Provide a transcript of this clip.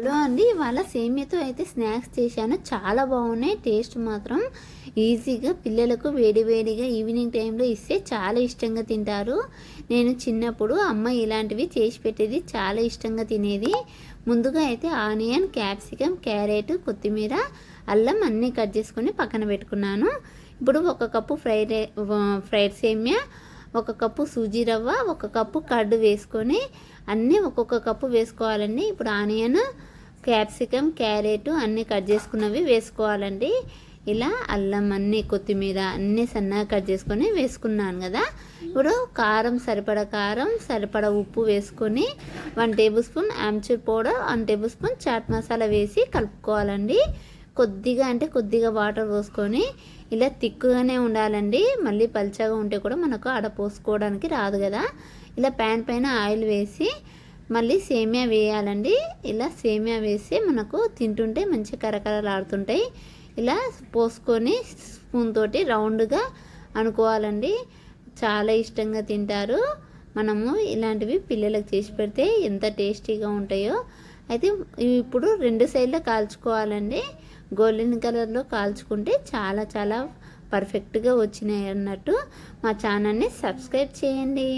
Hello అండి ఇవాళ సేమియాతో అయితే స్నాక్స్ చేశాను. చాలా బాగున్నాయి టేస్ట్ మాత్రం ఈజీగా పిల్లలకు వేడివేడిగా ఈవినింగ్ టైంలో ఇస్తే చాలా ఇష్టంగా తింటారు. నేను చిన్నప్పుడు అమ్మ ఇలాంటివి చేసి పెట్టేది చాలా ఇష్టంగా తినేది. ముందుగా అయితే ఆనియన్ క్యాప్సికమ్ క్యారెట్ కొత్తిమీర అల్లం అన్నీ కట్ చేసుకొని పక్కన పెట్టుకున్నాను. ఇప్పుడు ఒక కప్పు ఫ్రైడ్ ఫ్రైడ్ సేమియా ఒక కప్పు సూజీ రవ్వ ఒక కప్పు కర్డ్ వేసుకొని అన్నీ ఒక్కొక్క కప్పు వేసుకోవాలండి. ఇప్పుడు ఆనియన్ క్యాప్సికమ్ క్యారెట్ అన్నీ కట్ చేసుకున్నవి వేసుకోవాలండి. ఇలా అల్లం అన్నీ కొత్తిమీర అన్నీ సన్నగా కట్ చేసుకొని వేసుకున్నాను కదా. ఇప్పుడు కారం సరిపడ కారం సరిపడ ఉప్పు వేసుకొని one tablespoon amchur powder one tablespoon chaat masala వేసి కలుపుకోవాలండి. కొద్దిగా అంటే కొద్దిగా వాటర్ పోసుకొని ఇలా తిక్కుగానే ఉండాలండి. మళ్ళీ పల్చగా ఉంటే కూడా మనకు ఆడ పోసుకోవడానికి రాదు కదా. ఇలా ప్యాన్ పైన ఆయిల్ వేసి మళ్ళీ సేమియా వేయాలండి. ఇలా సేమియా వేసి మనకు తింటుంటే మంచి కరకరలాడుతుంటాయి. ఇలా పోసుకొని స్పూన్ తోటి రౌండ్గా అనుకోవాలండి. చాలా ఇష్టంగా తింటారు. మనము ఇలాంటివి పిల్లలకు చేసి పెడితే ఎంత టేస్టీగా ఉంటాయో. అయితే ఇప్పుడు రెండు సైడ్లో కాల్చుకోవాలండి. గోల్డెన్ కలర్లో కాల్చుకుంటే చాలా చాలా పర్ఫెక్ట్గా వచ్చినాయి అన్నట్టు మా ఛానల్ని సబ్స్క్రైబ్ చేయండి.